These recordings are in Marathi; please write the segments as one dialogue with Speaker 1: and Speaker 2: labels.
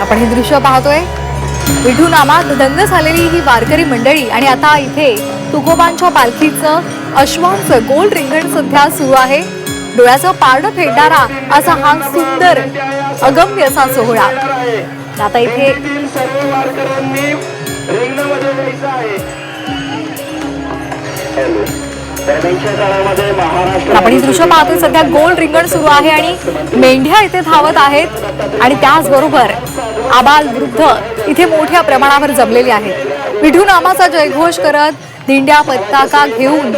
Speaker 1: आपण हे दृश्य पाहतोय. विठू नामात दंग झालेली ही वारकरी मंडळी आणि आता इथे तुकोबांच्या पालखीचं अश्वांचं गोल रिंगण सध्या सुरू आहे. डोळ्याचं पारडं फेडणारा असा हा सुंदर अगम्य असा सोहळा. आता इथे
Speaker 2: सर्व
Speaker 1: आपण ही दृश्य पाहतोय सध्या गोल रिंगण सुरू आहे आणि मेंढ्या इथे धावत आहेत. आणि त्याचबरोबर आबाल वृद्ध इथे मोठ्या प्रमाणावर जमलेले आहेत. विठू नामाचा जयघोष करत दिंड्या पताका घेऊन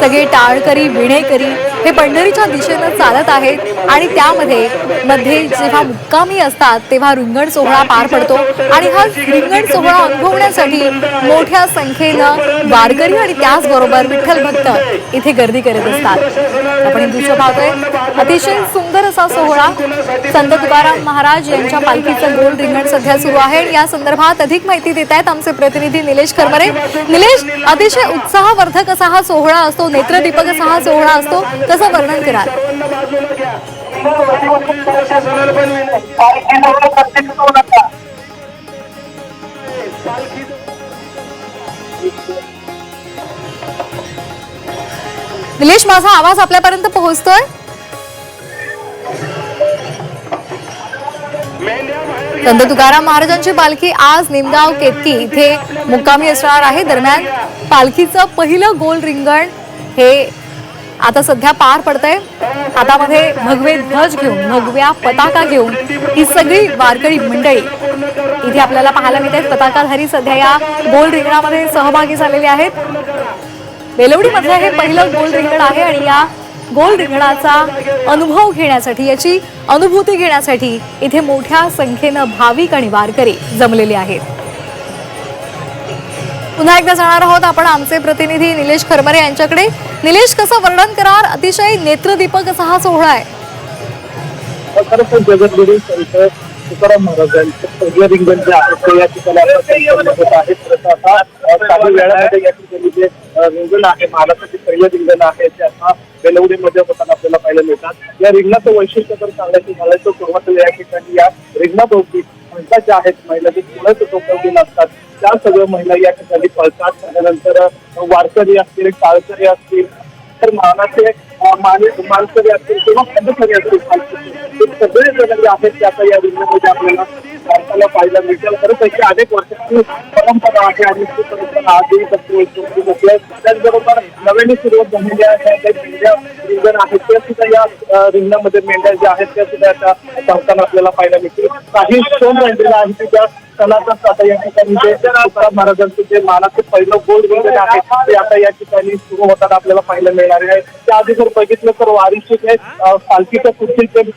Speaker 1: सगळे टाळकरी विणेकरी हे पंढरीच्या दिशेनं चालत आहेत आणि त्यामध्ये मध्ये जेव्हा मुक्कामी असतात तेव्हा रिंगण सोहळा पार पडतो आणि हा रिंगण सोहळा अनुभवण्यासाठी मोठ्या संख्येनं वारकरी आणि त्याचबरोबर विठ्ठल भक्त इथे गर्दी करत असतात. आपण दृश्य पाहतोय. अतिशय सुंदर असा सोहळा संत तुकाराम महाराज यांच्या पालखीचं गोल रिंगण सध्या सुरू आहे. आणि या संदर्भात अधिक माहिती देत आहेत आमचे प्रतिनिधी निलेश करमरे. निलेश अतिशय उत्साहवर्धक असा हा सोहळा असतो नेत्रदीपक असा हा सोहळा असतो. कसं वर्णन कराल?
Speaker 2: पालखी
Speaker 1: निलेश माझा आवाज आपल्यापर्यंत पोहोचतोय? संत तुकाराम महाराजांची पालखी आज निमगाव केतकी इथे मुक्कामी असणार आहे. दरम्यान पालखीचं पहिलं गोल रिंगण हे आता सध्या पार पडतंय. हातामध्ये भगवे ध्वज घेऊन भगव्या पताका घेऊन ही सगळी वारकरी मंडळी इथे आपल्याला पाहायला मिळते पताकाधारी सध्या या गोल रिंगणामध्ये सहभागी झालेले आहेत. बेलवडीमधलं हे पहिलं गोल रिंगण आहे आणि या गोल रिंगणाचा अनुभव घेण्यासाठी याची अनुभूती घेण्यासाठी इथे मोठ्या संख्येनं भाविक आणि वारकरी जमलेले आहेत. पुन्हा एकदा जाणार आहोत आपण आमचे प्रतिनिधी निलेश खरमरे यांच्याकडे. निलेश कसं वर्णन करार अतिशय नेत्रदीपक असा हा सोहळा आहे.
Speaker 3: तुकाराम महाराजांचं पहिलं रिंगण जे आहे ते या ठिकाणी होत आहे. आता अ, काही वेळामध्ये या ठिकाणी जे रिंगण आहे महाराष्ट्राचे पहिलं रिंगण आहे ते आता बेलवडीमध्ये होताना आपल्याला पाहायला मिळतात. या रिंगणाचं वैशिष्ट्य तर सांगायचं झालं तर सुरुवातीला या ठिकाणी या रिंगणाभोवती महिला ज्या आहेत महिला जे तुळस टोकवलेल्या असतात त्या सगळ्या महिला या ठिकाणी पळतात त्यानंतर वारकरी असतील टाळकरी असतील तर मानाचे अ, माने असतील किंवा पद्धतकरी असतील सगळे जण जे आहेत ते आता या रिंगणामध्ये आपल्याला भारताला पाहायला मिळतील. खरंच त्याची अनेक वर्षाची परंपरा आहे आणि ती परंपरा आजही जपली होती आहे. त्याचबरोबर नव्याने सुरुवात झालेल्या आहेत त्या मेंढ्या रिंगण आहेत. त्या सुद्धा या अ, रिंगणामध्ये मेंढ्या ज्या आहेत त्या सुद्धा आता धावताना आपल्याला पाहायला मिळतील. काही क्षण राहिलेला आहे की त्या सणातच आता या ठिकाणी जे म्हणजे तुकाराम महाराजांचं जे मानाचे पहिलं गोल वगैरे आहे ते आता या ठिकाणी सुरू होताना आपल्याला पाहायला मिळणार आहे. त्या आधी जर बघितलं तर वारीचे जे अ, पालखीच्या पुढचे जे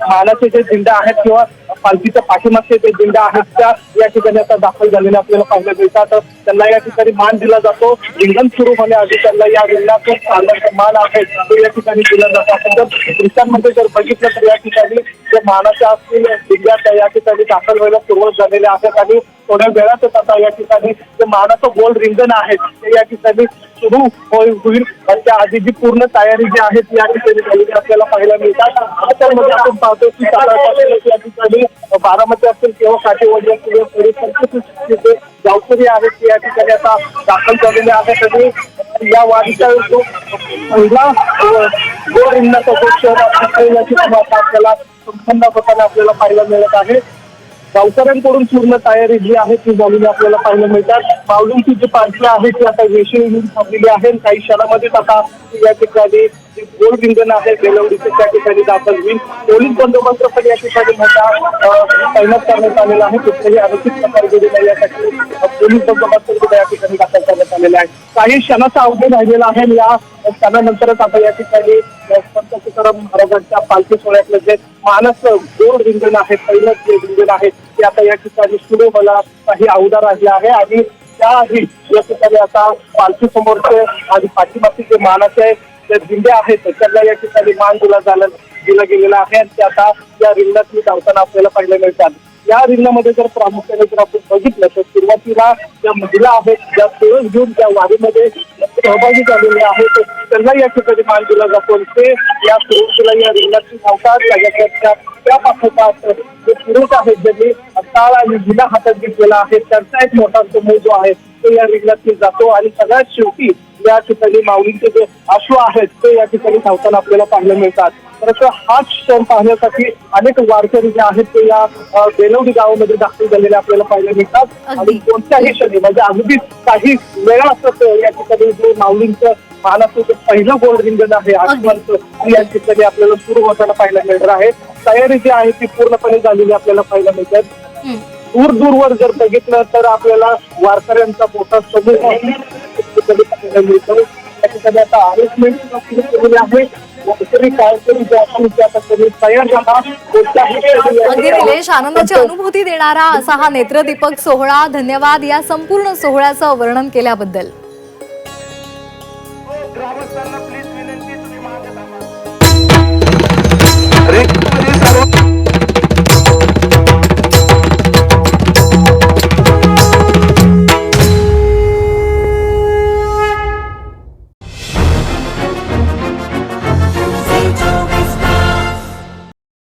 Speaker 3: मानाचे जे दिंडा आहेत किंवा पालखीच्या पाठीमागचे जे दिंडा आहेत त्या या ठिकाणी आता दाखल झालेल्या आपल्याला पाहायला मिळतात. त्यांना या ठिकाणी मान दिला जातो. रिंगण सुरू होण्याआधी त्यांना या रिंगणातून चालण्याचा मान आहे तो या ठिकाणी दिला जातो. आपण जर दृश्यांमध्ये जर बघितलं तर या ठिकाणी जे मानाच्या असतील विद्यार्थ्या या ठिकाणी दाखल व्हायला सुरुवात झालेली आहेत आणि थोड्या वेळातच आता या ठिकाणी जे मानाचं गोल रिंगण आहे ते या ठिकाणी सुरू होईल होईल. त्या आधी जी पूर्ण तयारी जी आहे ती या ठिकाणी झालेली आपल्याला पाहायला मिळतात. त्यामध्ये आपण पाहतो की या ठिकाणी बारामती असतील किंवा काठेवाडी असतील तिथे गावकरी आहेत ते या ठिकाणी आता दाखल झालेले आहेत. आणि या वारीचा जो पहिला अ, गोल रिंगणाचा जो शहर आपल्याला संपन्न होताना आपल्याला पाहायला मिळत आहे. गावकऱ्यांकडून पूर्ण तयारी जी आहे ती झालेली आपल्याला पाहायला मिळतात. माऊलींची जी पार्टी आहे ती आता वेशी येऊन थांबलेली आहे. काही शहरामध्येच आता या ठिकाणी गोल रिंगण आहे बेलवडीचे त्या ठिकाणी दाखल होईल. पोलीस बंदोबस्त पण या ठिकाणी मोठा तैनात करण्यात आलेला आहे. कुठल्याही अनुचित प्रकार घडू यासाठी पोलीस बंदोबस्त सुद्धा या ठिकाणी दाखल करण्यात आलेला आहे. काही क्षणाचा अवधी राहिलेला आहे. या क्षणानंतरच आता या ठिकाणी तुकाराम महाराजांच्या पालखी सोहळ्यातलं जे मानस गोड रिंगण आहे पहिलं जे रिंगण आहे ते आता या ठिकाणी सुरू मला काही अवधार राहिले आहे आणि त्याआधी या ठिकाणी आता पालखी समोरचे आणि पाठीमागचे जे मानस आहेत जे दिंडे आहेत त्यांना या ठिकाणी मान दिला झाला दिला गेलेला आहे आणि ते आता या रिंगणात मी धावताना आपल्याला पाहायला मिळतात. या रिंगणामध्ये जर प्रामुख्याने जर आपण बघितलं तर सुरुवातीला ज्या महिला आहेत ज्या तुळस घेऊन त्या वारीमध्ये सहभागी झालेले आहेत त्यांना या ठिकाणी मान दिला जातो. ते या सुरुवातीला या रिंगणात धावतात. त्याच्या त्या पाठोपाठ जे पुरुष आहेत ज्यांनी टाळ आणि जिल्हा हातात घेतलेला आहे त्यांचा एक मोठा समूह जो आहे तो या रिंगणात जातो. आणि सगळ्यात शेवटी या ठिकाणी माऊलींचे जे अश्व आहेत ते या ठिकाणी धावताना आपल्याला पाहायला मिळतात. तर हाच क्षण पाहण्यासाठी अनेक वारकरी जे आहेत ते या बेलवडी गावामध्ये दाखल झालेले आपल्याला पाहायला मिळतात. आणि कोणत्याही क्षणी म्हणजे अगदी काही वेळा असत या ठिकाणी जे माऊलींचं महाराष्ट्राचं पहिलं गोल्ड रिंगण आहे आठवणचं ते या ठिकाणी आपल्याला सुरू होताना पाहायला मिळणार आहे. तयारी जी आहे ती पूर्णपणे झालेली आपल्याला पाहायला मिळतात
Speaker 1: हं.
Speaker 3: दूर दूरवर जर बघितलं तर आपल्याला वारकऱ्यांचा मोठा समूह ठिकाणी मिळतो आता केलेली आहे
Speaker 1: अगदी निलेश आनंदाची अनुभूती देणारा असा हा नेत्रदीपक सोहळा. धन्यवाद या संपूर्ण सोहळ्याचं वर्णन केल्याबद्दल.
Speaker 2: हो,